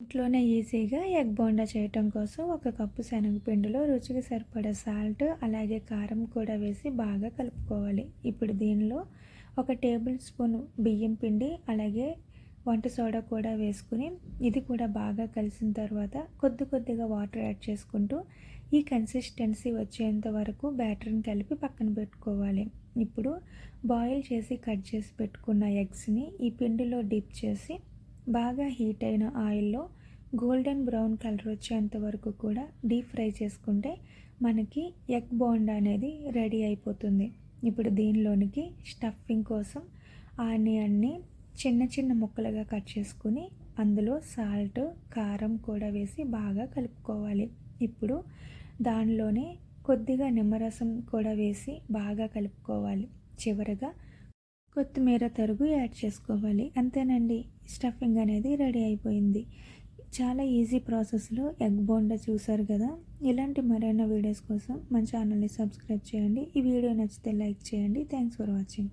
ఇంట్లోనే ఈజీగా ఎగ్ బోండా చేయటం కోసం ఒక కప్పు శనగపిండిలో రుచికి సరిపడే సాల్ట్ అలాగే కారం కూడా వేసి బాగా కలుపుకోవాలి. ఇప్పుడు దీనిలో ఒక టేబుల్ స్పూన్ బియ్యం పిండి అలాగే వంట సోడా కూడా వేసుకుని ఇది కూడా బాగా కలిసిన తర్వాత కొద్ది కొద్దిగా వాటర్ యాడ్ చేసుకుంటూ ఈ కన్సిస్టెన్సీ వచ్చేంత వరకు బ్యాటర్ని కలిపి పక్కన పెట్టుకోవాలి. ఇప్పుడు బాయిల్ చేసి కట్ చేసి పెట్టుకున్న ఎగ్స్ని ఈ పిండిలో డిప్ చేసి బాగా హీట్ అయిన ఆయిల్లో గోల్డెన్ బ్రౌన్ కలర్ వచ్చేంత వరకు కూడా డీప్ ఫ్రై చేసుకుంటే మనకి ఎగ్ బోండా అనేది రెడీ అయిపోతుంది. ఇప్పుడు దీనిలోనికి స్టఫింగ్ కోసం ఆనియన్ని చిన్న చిన్న ముక్కలుగా కట్ చేసుకుని అందులో సాల్ట్ కారం కూడా వేసి బాగా కలుపుకోవాలి. ఇప్పుడు దానిలోనే కొద్దిగా నిమ్మరసం కూడా వేసి బాగా కలుపుకోవాలి. చివరగా కొత్తిమీర తరుగు యాడ్ చేసుకోవాలి. అంతేనండి స్టఫింగ్ అనేది రెడీ అయిపోయింది. చాలా ఈజీ ప్రాసెస్లో ఎగ్ బోండా చూసారు కదా? ఇలాంటి మరైన వీడియోస్ కోసం మన ఛానల్ని సబ్స్క్రైబ్ చేయండి. ఈ వీడియో నచ్చితే లైక్ చేయండి. Thanks for watching.